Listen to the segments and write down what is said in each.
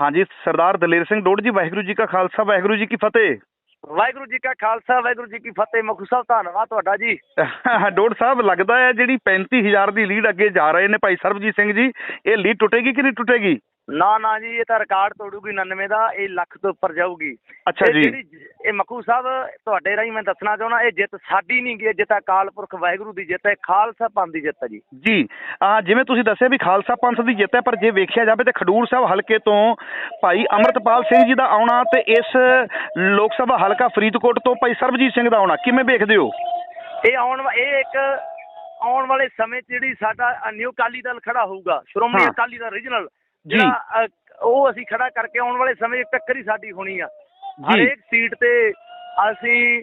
ਹਾਂਜੀ ਸਰਦਾਰ ਦਲੇਰ ਸਿੰਘ ਡੋੜ ਜੀ ਵਾਹਿਗੁਰੂ ਜੀ ਕਾ ਖਾਲਸਾ ਵਾਹਿਗੁਰੂ ਜੀ ਕੀ ਫਤਿਹ। ਵਾਹਿਗੁਰੂ ਜੀ ਕਾ ਖਾਲਸਾ ਵਾਹਿਗੁਰੂ ਜੀ ਕੀ ਫਤਿਹ ਮੁਖ ਸਾਹਿਬ ਧੰਨਵਾਦ ਤੁਹਾਡਾ ਜੀ। ਡੋੜ ਸਾਹਿਬ ਲੱਗਦਾ ਹੈ ਜਿਹੜੀ 35000 ਦੀ ਲੀਡ ਅੱਗੇ ਜਾ ਰਹੇ ਨੇ ਭਾਈ ਸਰਬਜੀਤ ਸਿੰਘ ਜੀ ਇਹ ਲੀਡ ਟੁੱਟੇਗੀ ਕਿ ਨਹੀਂ ਟੁੱਟੇਗੀ? ਨਾ ਨਾ ਜੀ ਇਹ ਤਾਂ ਰਿਕਾਰਡ ਤੋੜੂਗੀ 99 ਦਾ ਇਹ ਲੱਖ ਤੋਂ ਉੱਪਰ ਜਾਊਗੀ ਅੱਛਾ ਜੀ ਇਹ ਮੱਕੂ ਸਾਹਿਬ ਤੁਹਾਡੇ ਰਾਹੀਂ ਮੈਂ ਦੱਸਣਾ ਚਾਹੁੰਦਾ ਇਹ ਜਿੱਤ ਸਾਡੀ ਨਹੀਂ ਗੀ ਇਹ ਜਿੱਤ ਅਕਾਲ ਪੁਰਖ ਵਾਹਿਗੁਰੂ ਦੀ ਜਿੱਤ ਹੈ ਖਾਲਸਾ ਪੰਥ ਦੀ ਜਿੱਤ ਹੈ ਜੀ ਜੀ ਆ ਜਿਵੇਂ ਤੁਸੀਂ ਦੱਸਿਆ ਵੀ ਖਾਲਸਾ ਪੰਥ ਦੀ ਜਿੱਤ ਹੈ ਪਰ ਜੇ ਵੇਖਿਆ ਜਾਵੇ ਤੇ ਖਡੂਰ ਸਾਹਿਬ ਹਲਕੇ ਤੋਂ ਭਾਈ ਅਮਰਤਪਾਲ ਸਿੰਘ ਜੀ ਦਾ ਆਉਣਾ ਤੇ ਇਸ ਲੋਕ ਸਭਾ ਹਲਕਾ ਫਰੀਦਕੋਟ ਤੋਂ ਭਾਈ ਸਰਬਜੀਤ ਸਿੰਘ ਦਾ ਆਉਣਾ ਕਿਵੇਂ ਵੇਖਦੇ ਹੋ ਇਹ ਆਉਣ ਇਹ ਇੱਕ ਆਉਣ ਵਾਲੇ ਸਮੇਂ 'ਚ ਜਿਹੜੀ ਸਾਡਾ ਨਿਊ ਅਕਾਲੀ ਦਲ ਖੜਾ ਹੋਊਗਾ ਸ਼੍ਰੋਮਣੀ। ਅਕਾਲੀ ਦਲ ਰੀਜਨਲ। ਜਿਹੜਾ ਉਹ ਅਸੀਂ ਖੜਾ ਕਰਕੇ ਆਉਣ ਵਾਲੇ ਸਮੇਂ 'ਚ ਟੱਕਰ ਹੀ ਸਾਡੀ ਹੋਣੀ ਆ। ਹਰੇਕ ਸੀਟ ਤੇ ਅਸੀਂ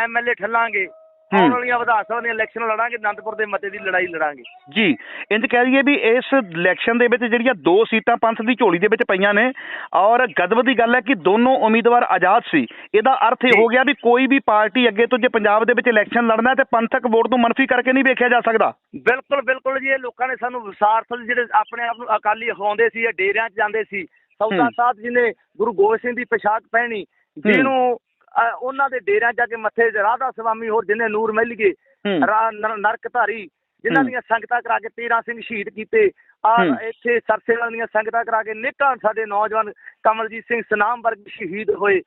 ਐਮਐਲਏ ਠੱਲਾਂਗੇ। ਆਉਣ ਵਾਲੀਆਂ ਵਿਧਾਨ ਸਭਾ ਦੀਆਂ ਇਲੈਕਸ਼ਨ ਲੜਾਂਗੇ ਅਨੰਦਪੁਰ ਦੇ ਮਤੇ ਦੀ ਲੜਾਈ ਲੜਾਂਗੇ ਜੀ ਇੰਜ ਕਹਿ ਦਈਏ ਵੀ ਇਸ ਇਲੈਕਸ਼ਨ ਦੇ ਵਿੱਚ ਜਿਹੜੀਆਂ ਦੋ ਸੀਟਾਂ ਪੰਥ ਦੀ ਝੋਲੀ ਦੇ ਵਿੱਚ ਪਈਆਂ ਨੇ ਔਰ ਗਦਵ ਦੀ ਗੱਲ ਹੈ ਕਿ ਦੋਨੋਂ ਉਮੀਦਵਾਰ ਆਜ਼ਾਦ ਸੀ ਇਹਦਾ ਅਰਥ ਇਹ ਜੀ। ਹੋ ਗਿਆ ਵੀ ਕੋਈ ਵੀ ਪਾਰਟੀ ਅੱਗੇ ਤੋਂ ਜੇ ਪੰਜਾਬ ਦੇ ਵਿੱਚ ਇਲੈਕਸ਼ਨ ਲੜਨਾ ਤੇ ਪੰਥਕ ਵੋਟ ਨੂੰ ਮਨਫੀ ਕਰਕੇ ਨਹੀਂ ਵੇਖਿਆ ਜਾ ਸਕਦਾ ਬਿਲਕੁਲ ਬਿਲਕੁਲ ਜੀ ਇਹ ਲੋਕਾਂ ਨੇ ਸਾਨੂੰ ਵਿਸਾਰਥ ਜਿਹੜੇ ਆਪਣੇ ਆਪ ਨੂੰ ਅਕਾਲੀ ਅਖਵਾਉਂਦੇ ਸੀ ਇਹ ਡੇਰਿਆਂ 'ਚ ਜਾਂਦੇ ਸੀ ਸੌਦਾ। ਸਾਹਿਬ ਜੀ ਨੇ ਗੁਰੂ ਗੋਬਿੰਦ ਸਿੰਘ ਦੀ ਪੋਸ਼ਾਕ ਪਹਿਨੀ ਜਿਹਨੂੰ ਉਹਨਾਂ ਦੇ ਡੇਰਿਆਂ ਜਾ ਕੇ ਮੱਥੇ ਤੇ ਰਾਧਾ ਸਵਾਮੀ ਹੋਰ ਜਿਹਨੇ ਨੂਰ ਮਹਿਲੀਏ ਨਰਕ ਧਾਰੀ ਜਿਨ੍ਹਾਂ। ਦੀਆਂ ਸੰਗਤਾਂ ਕਰਾ ਕੇ 13 ਸਿੰਘ ਸ਼ਹੀਦ ਕੀਤੇ ਆ। ਇੱਥੇ ਸਰਸੇਵਾਂ ਦੀਆਂ ਸੰਗਤਾਂ ਕਰਾ ਕੇ ਨਿੱਕਾਂ ਸਾਡੇ ਨੌਜਵਾਨ ਕਮਲਜੀਤ ਸਿੰਘ ਸਨਾਮ ਵਰਗ ਸ਼ਹੀਦ ਹੋਏ।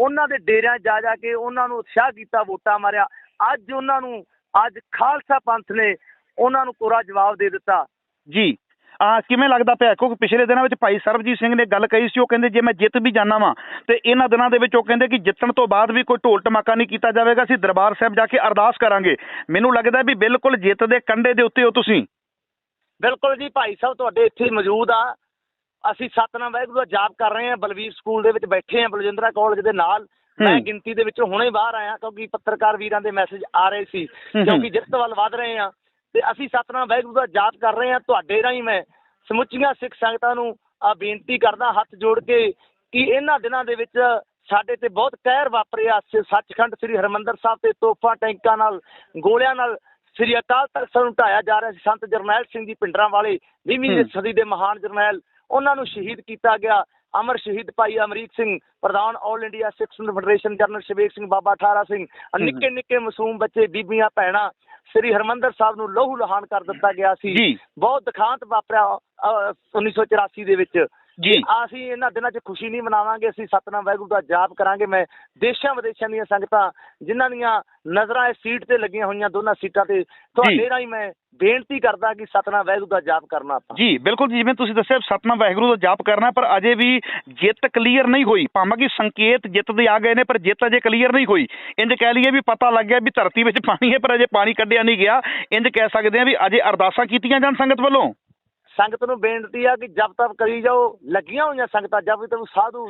ਉਹਨਾਂ ਦੇ ਡੇਰਿਆਂ ਜਾ ਜਾ ਕੇ ਉਹਨਾਂ ਨੂੰ ਉਤਸ਼ਾਹ ਕੀਤਾ ਵੋਟਾਂ ਮਾਰਿਆ। ਅੱਜ ਉਹਨਾਂ ਨੂੰ ਅੱਜ ਖਾਲਸਾ ਪੰਥ ਨੇ ਉਹਨਾਂ ਨੂੰ ਕੋਰਾ ਜਵਾਬ ਦੇ ਦਿੱਤਾ। ਜੀ। ਆ ਕਿਵੇਂ ਲੱਗਦਾ ਪਿਆ? ਕਿਉਂਕਿ ਪਿਛਲੇ ਦਿਨਾਂ ਵਿੱਚ ਭਾਈ ਸਰਬਜੀਤ ਸਿੰਘ ਨੇ ਗੱਲ ਕਹੀ ਸੀ ਉਹ ਕਹਿੰਦੇ ਜੇ ਮੈਂ ਜਿੱਤ ਵੀ ਜਾਣਾ ਵਾਂ ਤੇ ਇਹਨਾਂ ਦਿਨਾਂ ਦੇ ਵਿੱਚ ਉਹ ਕਹਿੰਦੇ ਕਿ ਜਿੱਤਣ ਤੋਂ ਬਾਅਦ ਵੀ ਕੋਈ ਢੋਲ ਟਮਾਕਾ ਨਹੀਂ ਕੀਤਾ ਜਾਵੇਗਾ ਅਸੀਂ ਦਰਬਾਰ ਸਾਹਿਬ ਜਾ ਕੇ ਅਰਦਾਸ ਕਰਾਂਗੇ। ਮੈਨੂੰ ਲੱਗਦਾ ਵੀ ਬਿਲਕੁਲ ਜਿੱਤ ਦੇ ਕੰਢੇ ਦੇ ਉੱਤੇ ਹੋ ਤੁਸੀਂ। ਬਿਲਕੁਲ ਜੀ ਭਾਈ ਸਾਹਿਬ ਤੁਹਾਡੇ ਇੱਥੇ ਮੌਜੂਦ ਆ। ਅਸੀਂ ਸਤਨਾਮ ਵਾਹਿਗੁਰੂ ਦਾ ਜਾਪ ਕਰ ਰਹੇ ਹਾਂ ਬਲਵੀਰ ਸਕੂਲ ਦੇ ਵਿੱਚ ਬੈਠੇ ਹਾਂ ਬਲਜਿੰਦਰਾ ਕਾਲਜ ਦੇ ਨਾਲ। ਮੈਂ। ਗਿਣਤੀ ਦੇ ਵਿੱਚੋਂ ਹੁਣੇ ਬਾਹਰ ਆਇਆ ਕਿਉਂਕਿ ਪੱਤਰਕਾਰ ਵੀਰਾਂ ਦੇ ਮੈਸੇਜ ਆ ਰਹੇ ਸੀ। ਕਿਉਂਕਿ ਜਿੱਤ ਵੱਲ ਵਧ ਰਹੇ ਹਾਂ। ਤੇ ਅਸੀਂ ਸਤਨਾਮ ਵਾਹਿਗੁਰੂ ਦਾ ਜਾਪ ਕਰ ਰਹੇ ਹਾਂ ਤੁਹਾਡੇ ਰਾਹੀਂ ਮੈਂ ਸਮੁੱਚੀਆਂ ਸਿੱਖ ਸੰਗਤਾਂ ਨੂੰ ਆ ਬੇਨਤੀ ਕਰਦਾ ਹੱਥ ਜੋੜ ਕੇ ਕਿ ਇਹਨਾਂ ਦਿਨਾਂ ਦੇ ਵਿੱਚ ਸਾਡੇ ਤੇ ਬਹੁਤ ਕਹਿਰ ਵਾਪਰਿਆ ਸੱਚਖੰਡ ਸ੍ਰੀ ਹਰਮੰਦਰ ਸਾਹਿਬ ਤੇ ਤੋਪਾਂ ਟੈਂਕਾਂ ਨਾਲ ਗੋਲਿਆਂ ਨਾਲ ਸ੍ਰੀ ਅਕਾਲ ਤਖਤ ਸਾਹਿਬ ਨੂੰ ਢਾਇਆ ਜਾ ਰਿਹਾ ਸੀ ਸੰਤ ਜਰਨੈਲ ਸਿੰਘ ਜੀ ਪਿੰਡਰਾਂ ਵਾਲੇ 20ਵੀਂ ਹੂੰ। ਸਦੀ ਦੇ ਮਹਾਨ ਜਰਨੈਲ ਉਹਨਾਂ ਨੂੰ ਸ਼ਹੀਦ ਕੀਤਾ ਗਿਆ ਅਮਰ ਸ਼ਹੀਦ ਭਾਈ ਅਮਰੀਕ ਸਿੰਘ ਪ੍ਰਧਾਨ all India Sikh federation general Sewak Singh Baba Thara Singh. ਨਿੱਕੇ ਨਿੱਕੇ ਮਾਸੂਮ ਬੱਚੇ ਬੀਬੀਆਂ ਭੈਣਾਂ ਸ੍ਰੀ ਹਰਮੰਦਰ ਸਾਹਿਬ ਨੂੰ ਲਹੂ ਲਹਾਨ ਕਰ ਦਿੱਤਾ ਗਿਆ ਸੀ। ਬਹੁਤ ਦੁਖਾਂਤ ਵਾਪਰਿਆ ਅਹ, 1984 ਦੇ ਵਿੱਚ। ਜੀ। ਅਸੀਂ ਇਹਨਾਂ ਦਿਨਾਂ 'ਚ ਖੁਸ਼ੀ ਨਹੀਂ ਮਨਾਵਾਂਗੇ ਅਸੀਂ ਸਤਨਾਮ ਵਾਹਿਗੁਰੂ ਦਾ ਜਾਪ ਕਰਾਂਗੇ। ਮੈਂ ਦੇਸ਼ਾਂ ਵਿਦੇਸ਼ਾਂ ਦੀਆਂ ਸੰਗਤਾਂ ਜਿਨ੍ਹਾਂ ਦੀਆਂ ਨਜ਼ਰਾਂ ਇਸ ਸੀਟ ਤੇ ਲੱਗੀਆਂ ਹੋਈਆਂ ਦੋਨਾਂ ਸੀਟਾਂ ਤੇ ਤੁਹਾਡੇ ਰਾਹੀਂ ਮੈਂ ਬੇਨਤੀ ਕਰਦਾ ਕਿ ਸਤਨਾਮ ਵਾਹਿਗੁਰੂ ਦਾ ਜਾਪ ਕਰਨਾ ਆਪਾਂ। ਜੀ ਬਿਲਕੁਲ ਜੀ, ਜਿਵੇਂ ਤੁਸੀਂ ਦੱਸਿਆ ਸਤਨਾਮ ਵਾਹਿਗੁਰੂ ਦਾ ਜਾਪ ਕਰਨਾ ਪਰ ਅਜੇ ਵੀ ਜਿੱਤ ਕਲੀਅਰ ਨਹੀਂ ਹੋਈ। ਭਾਵੇਂ ਕਿ ਸੰਕੇਤ ਜਿੱਤ ਦੇ ਆ ਗਏ ਨੇ ਪਰ ਜਿੱਤ ਅਜੇ ਕਲੀਅਰ ਨਹੀਂ ਹੋਈ। ਇੰਜ ਕਹਿ ਲਈਏ ਵੀ ਪਤਾ ਲੱਗ ਗਿਆ ਵੀ ਧਰਤੀ ਵਿੱਚ ਪਾਣੀ ਹੈ ਪਰ ਅਜੇ ਪਾਣੀ ਕੱਢਿਆ ਨਹੀਂ ਗਿਆ। ਇੰਜ ਕਹਿ ਸਕਦੇ ਆ ਵੀ ਅਜੇ ਅਰਦਾਸਾਂ ਕੀਤੀਆਂ ਜਾਣ ਸੰਗਤ ਵੱਲੋਂ। ਸੰਗਤ ਨੂੰ ਬੇਨਤੀ ਆ ਕਿ ਜਪ ਤਪ ਕਰੀ ਜਾਓ ਲੱਗੀਆਂ ਹੋਈਆਂ ਸੰਗਤਾਂ ਜਪ ਤਪ ਸਾਧੂ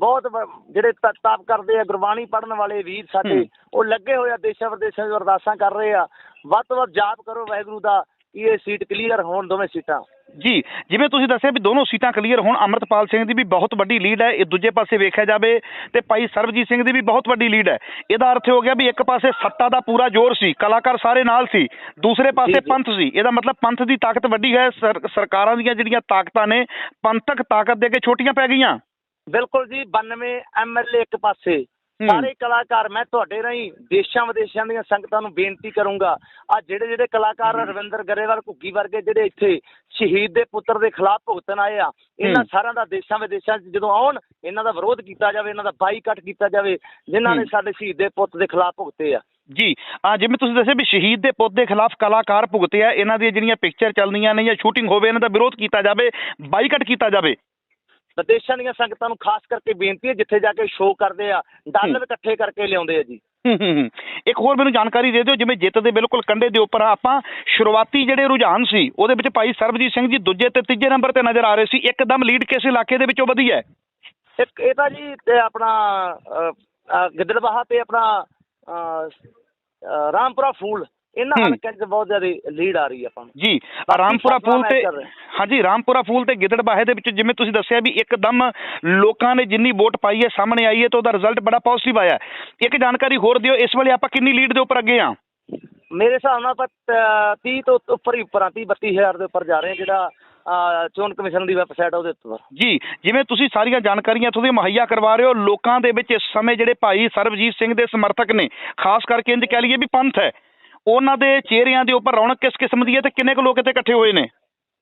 ਬਹੁਤ ਜਿਹੜੇ ਤਪ ਕਰਦੇ ਆ ਗੁਰਬਾਣੀ ਪੜਨ ਵਾਲੇ ਵੀਰ ਸਾਡੇ। ਉਹ ਲੱਗੇ ਹੋਏ ਆ ਦੇਸ਼ਾਂ ਵਿਦੇਸ਼ਾਂ 'ਚ ਅਰਦਾਸਾਂ ਕਰ ਰਹੇ ਆ ਵੱਧ ਤੋਂ ਵੱਧ ਜਾਪ ਕਰੋ ਵਾਹਿਗੁਰੂ ਦਾ ਕਿ ਇਹ ਸੀਟ ਕਲੀਅਰ ਹੋਣ ਦੋਵੇਂ ਸੀਟਾਂ ਜੀ ਜਿਵੇਂ ਤੁਸੀਂ ਦੱਸਿਆ ਵੀ ਦੋਨੋਂ ਸੀਟਾਂ ਕਲੀਅਰ ਹੋਣ ਅਮਰਤਪਾਲ ਸਿੰਘ ਦੀ ਵੀ ਬਹੁਤ ਵੱਡੀ ਲੀਡ ਹੈ ਇਹ ਦੂਜੇ ਪਾਸੇ ਵੇਖਿਆ ਜਾਵੇ ਤੇ ਭਾਈ ਸਰਬਜੀਤ ਸਿੰਘ ਦੀ ਵੀ ਬਹੁਤ ਵੱਡੀ ਲੀਡ ਹੈ ਇਹਦਾ ਅਰਥ ਹੋ ਗਿਆ ਵੀ ਇੱਕ ਪਾਸੇ ਸੱਤਾ ਦਾ ਪੂਰਾ ਜ਼ੋਰ ਸੀ ਕਲਾਕਾਰ ਸਾਰੇ ਨਾਲ ਸੀ ਦੂਸਰੇ ਪਾਸੇ। ਪੰਥ ਸੀ ਇਹਦਾ ਮਤਲਬ ਪੰਥ ਦੀ ਤਾਕਤ ਵੱਡੀ ਹੈ ਸਰ- ਸਰਕਾਰਾਂ ਦੀਆਂ ਜਿਹੜੀਆਂ ਤਾਕਤਾਂ ਨੇ ਪੰਥਕ ਤਾਕਤ ਦੇ ਅੱਗੇ ਛੋਟੀਆਂ ਪੈ ਗਈਆਂ ਬਿਲਕੁਲ ਜੀ 92 ਐਮਐਲਏ ਇੱਕ ਪਾਸੇ। ਸਾਰੇ ਕਲਾਕਾਰ ਮੈਂ ਤੁਹਾਡੇ ਰਾਹੀਂ ਦੇਸ਼ਾਂ ਵਿਦੇਸ਼ਾਂ ਦੀਆਂ ਸੰਗਤਾਂ ਨੂੰ ਬੇਨਤੀ ਕਰੂੰਗਾ ਆ ਜਿਹੜੇ ਜਿਹੜੇ ਕਲਾਕਾਰ ਰਵਿੰਦਰ ਗਰੇਵਾਲ ਘੁੱਗੀ ਵਰਗੇ ਜਿਹੜੇ ਇੱਥੇ ਸ਼ਹੀਦ ਦੇ ਪੁੱਤਰ ਦੇ ਖਿਲਾਫ ਭੁਗਤਣ ਆਏ ਆ ਇਹਨਾਂ। ਸਾਰਿਆਂ ਦਾ ਦੇਸ਼ਾਂ ਵਿਦੇਸ਼ਾਂ 'ਚ ਜਦੋਂ ਆਉਣ ਇਹਨਾਂ ਦਾ ਵਿਰੋਧ ਕੀਤਾ ਜਾਵੇ ਇਹਨਾਂ ਦਾ ਬਾਈਕਾਟ ਕੀਤਾ ਜਾਵੇ ਜਿਨ੍ਹਾਂ ਨੇ। ਸਾਡੇ ਸ਼ਹੀਦ ਦੇ ਪੁੱਤ ਦੇ ਖਿਲਾਫ ਭੁਗਤੇ ਆ ਜੀ ਆ ਜਿਵੇਂ ਤੁਸੀਂ ਦੱਸਿਆ ਵੀ ਸ਼ਹੀਦ ਦੇ ਪੁੱਤ ਦੇ ਖਿਲਾਫ ਕਲਾਕਾਰ ਭੁਗਤੇ ਆ ਇਹਨਾਂ ਦੀਆਂ ਜਿਹੜੀਆਂ ਪਿਕਚਰ ਚੱਲਦੀਆਂ ਨੇ ਜਾਂ ਸ਼ੂਟਿੰਗ ਹੋਵੇ ਇਹਨਾਂ ਦਾ ਵਿਰੋਧ ਕੀਤਾ ਜਾਵੇ ਬਾਈਕਾਟ ਕੀਤਾ ਜਾਵੇ ਵਿਦੇਸ਼ਾਂ ਦੀਆਂ ਸੰਗਤਾਂ ਨੂੰ ਖਾਸ ਕਰਕੇ ਬੇਨਤੀ ਹੈ ਜਿੱਥੇ ਜਾ ਕੇ ਸ਼ੋਅ ਕਰਦੇ ਆ ਡਾਲਰ ਇਕੱਠੇ ਕਰਕੇ ਲਿਆਉਂਦੇ ਆ ਜੀ। ਇੱਕ ਹੋਰ ਮੈਨੂੰ ਜਾਣਕਾਰੀ ਦੇ ਦਿਓ ਜਿਵੇਂ ਜਿੱਤ ਦੇ ਬਿਲਕੁਲ ਕੰਢੇ ਦੇ ਉੱਪਰ ਆਪਾਂ ਸ਼ੁਰੂਆਤੀ ਜਿਹੜੇ ਰੁਝਾਨ ਸੀ ਉਹਦੇ ਵਿੱਚ ਭਾਈ ਸਰਬਜੀਤ ਸਿੰਘ ਜੀ ਦੂਜੇ ਤੇ ਤੀਜੇ ਨੰਬਰ ਤੇ ਨਜ਼ਰ ਆ ਰਹੇ ਸੀ ਇੱਕਦਮ ਲੀਡ ਕਿਸ ਇਲਾਕੇ ਦੇ ਵਿੱਚੋਂ ਵਧੀ ਹੈ? ਇੱਕ ਇਹ ਤਾਂ ਜੀ ਤੇ ਆਪਣਾ ਗਿੱਦੜਬਾਹਾ ਤੇ ਆਪਣਾ ਰਾਮਪੁਰਾ ਫੂਲ। ਇਹਨਾਂ। ਹਲਕਿਆਂ 'ਚ ਬਹੁਤ ਜ਼ਿਆਦਾ ਲੀਡ ਆ ਰਹੀ ਹੈ ਆਪਾਂ ਨੂੰ ਜੀ ਰਾਮਪੁਰਾ ਫੂਲ ਤੇ। ਹਾਂਜੀ ਰਾਮਪੁਰਾ ਫੂਲ ਤੇ ਗਿੱਦੜਬਾਹੇ ਦੇ ਵਿੱਚ ਜਿਵੇਂ ਤੁਸੀਂ ਦੱਸਿਆ ਵੀ ਇੱਕਦਮ ਲੋਕਾਂ ਨੇ ਜਿੰਨੀ ਵੋਟ ਪਾਈ ਹੈ ਸਾਹਮਣੇ ਆਈ ਹੈ ਤਾਂ ਉਹਦਾ ਰਿਜ਼ਲਟ ਬੜਾ ਪੋਜ਼ਿਟਿਵ ਆਇਆ। ਇੱਕ ਜਾਣਕਾਰੀ ਹੋਰ ਦਿਓ ਇਸ ਵੇਲੇ ਆਪਾਂ ਕਿੰਨੀ ਲੀਡ ਦੇ ਉੱਪਰ ਅੱਗੇ ਆ ਮੇਰੇ ਹਿਸਾਬ ਨਾਲ ਆਪਾਂ 30 ਤੋਂ ਉੱਪਰ ਹੀ ਉੱਪਰ ਆ 30 32000 ਦੇ ਉੱਪਰ ਜਾ ਰਹੇ ਹਾਂ ਜਿਹੜਾ ਚੋਣ ਕਮਿਸ਼ਨ ਦੀ ਵੈਬਸਾਈਟ ਉਹਦੇ ਉੱਤੇ ਜੀ ਜਿਵੇਂ ਤੁਸੀਂ ਸਾਰੀਆਂ ਜਾਣਕਾਰੀਆਂ ਇੱਥੋਂ ਦੀਆਂ ਮੁਹੱਈਆ ਕਰਵਾ ਰਹੇ ਹੋ ਲੋਕਾਂ ਦੇ ਵਿੱਚ ਇਸ ਸਮੇਂ ਜਿਹੜੇ ਭਾਈ ਸਰਬਜੀਤ ਸਿੰਘ ਦੇ ਸਮਰਥਕ ਨੇ ਖਾਸ ਕਰਕੇ ਇੰਜ ਕਹਿ ਲਈਏ ਵੀ ਪੰਥ ਹੈ ਉਹਨਾਂ ਦੇ ਚਿਹਰਿਆਂ ਦੇ ਉੱਪਰ ਰੌਣਕ ਕਿਸ ਕਿਸਮ ਦੀ ਹੈ ਤੇ ਕਿੰਨੇ ਕੁ ਲੋਕ ਇੱਥੇ ਇਕੱਠੇ ਹੋਏ ਨੇ?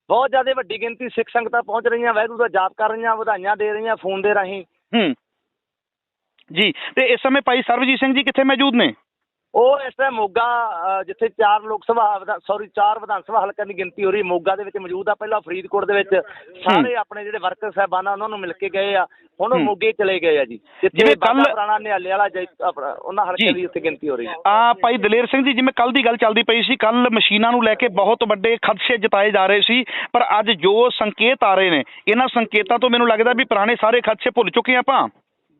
ਬਹੁਤ ਜ਼ਿਆਦਾ ਵੱਡੀ ਗਿਣਤੀ ਸਿੱਖ ਸੰਗਤਾਂ ਪਹੁੰਚ ਰਹੀਆਂ ਵਾਹਿਗੁਰੂ ਦਾ ਜਾਪ ਕਰ ਰਹੀਆਂ ਵਧਾਈਆਂ ਦੇ ਰਹੀਆਂ ਫੋਨ ਦੇ ਰਾਹੀਂ। ਹੂੰ। ਜੀ ਤੇ ਇਸ ਸਮੇਂ ਭਾਈ ਸਰਬਜੀਤ ਸਿੰਘ ਜੀ ਕਿੱਥੇ ਮੌਜੂਦ ਨੇ? ਉਹ ਇਸ ਟਾਈਮ ਮੋਗਾ ਜਿੱਥੇ ਚਾਰ ਲੋਕ ਸਭਾ ਸੌਰੀ ਚਾਰ ਵਿਧਾਨ ਸਭਾ ਹਲਕਿਆਂ ਦੀ ਗਿਣਤੀ ਹੋ ਰਹੀ ਮੋਗਾ ਦੇ ਵਿੱਚ ਮੌਜੂਦ ਆ ਪਹਿਲਾਂ ਫਰੀਦਕੋਟ ਦੇ ਵਿੱਚ ਸਾਰੇ ਆਪਣੇ ਜਿਹੜੇ ਵਰਕਰ ਸਾਹਿਬਾਨ ਉਹਨਾਂ ਨੂੰ ਮਿਲ ਕੇ ਗਏ ਆ ਹੁਣ ਉਹ। ਮੋਗੇ ਚਲੇ ਗਏ ਆ ਜੀ ਜਿਵੇਂ ਬਾਬਾ ਪੁਰਾਣਾ ਨਿਹਾਲੇ ਵਾਲਾ ਉਹਨਾਂ ਹਲਕਿਆਂ। ਦੀ ਉੱਥੇ ਗਿਣਤੀ ਹੋ ਰਹੀ ਆ ਭਾਈ ਦਲੇਰ ਸਿੰਘ ਜੀ ਜਿਵੇਂ ਕੱਲ ਦੀ ਗੱਲ ਚੱਲਦੀ ਪਈ ਸੀ ਕੱਲ ਮਸ਼ੀਨਾਂ ਨੂੰ ਲੈ ਕੇ ਬਹੁਤ ਵੱਡੇ ਖਦਸ਼ੇ ਜਤਾਏ ਜਾ ਰਹੇ ਸੀ ਪਰ ਅੱਜ ਜੋ ਸੰਕੇਤ ਆ ਰਹੇ ਨੇ ਇਹਨਾਂ ਸੰਕੇਤਾਂ ਤੋਂ ਮੈਨੂੰ ਲੱਗਦਾ ਵੀ ਪੁਰਾਣੇ ਸਾਰੇ ਖਦਸ਼ੇ ਭੁੱਲ ਚੁੱਕੇ ਆਪਾਂ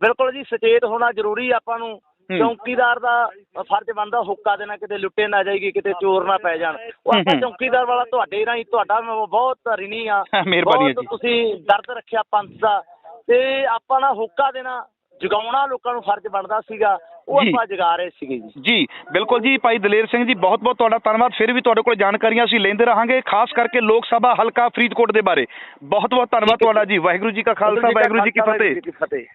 ਬਿਲਕੁਲ ਜੀ ਸੁਚੇਤ ਹੋਣਾ ਜ਼ਰੂਰੀ ਆਪਾਂ ਨੂੰ। ਚੌਕੀਦਾਰ ਦਾ ਫਰਜ਼ ਬਣਦਾ ਹੁੱਕਾ ਦੇਣਾ ਕਿਤੇ ਲੁੱਟੇ ਨਾ ਜਾਏਗੀ ਕਿਤੇ ਚੋਰ ਨਾ ਪੈ ਜਾਣ। ਉਹ ਆਪਾਂ। ਚੌਕੀਦਾਰ ਵਾਲਾ ਤੁਹਾਡੇ ਰਾਹੀਂ ਤੁਹਾਡਾ ਬਹੁਤ ਰਿਣੀ ਆ। ਮਿਹਰਬਾਨੀ ਜੀ। ਤੁਸੀਂ ਦਰਦ ਰੱਖਿਆ ਪੰਥ ਦਾ। ਤੇ ਆਪਾਂ ਨਾ ਹੁੱਕਾ ਦੇਣਾ ਜਗਾਉਣਾ ਲੋਕਾਂ ਨੂੰ ਫਰਜ਼ ਬਣਦਾ ਸੀਗਾ ਉਹ। ਆਪਾਂ ਜਗਾ ਰਹੇ ਸੀਗੇ ਜੀ। ਜੀ ਬਿਲਕੁਲ ਜੀ ਭਾਈ ਦਲੇਰ ਸਿੰਘ ਜੀ ਬਹੁਤ ਬਹੁਤ ਤੁਹਾਡਾ ਧੰਨਵਾਦ। ਫਿਰ ਵੀ ਤੁਹਾਡੇ ਕੋਲ ਜਾਣਕਾਰੀਆਂ ਅਸੀਂ ਲੈਂਦੇ ਰਹਾਂਗੇ ਖਾਸ ਕਰਕੇ ਲੋਕ ਸਭਾ ਹਲਕਾ ਫਰੀਦਕੋਟ ਦੇ ਬਾਰੇ। ਬਹੁਤ ਬਹੁਤ ਧੰਨਵਾਦ ਤੁਹਾਡਾ ਜੀ। ਵਾਹਿਗੁਰੂ ਜੀ ਕਾ ਖਾਲਸਾ ਵਾਹਿਗੁਰੂ ਜੀ ਕੀ ਫਤਿਹ। ਫਤਿਹ।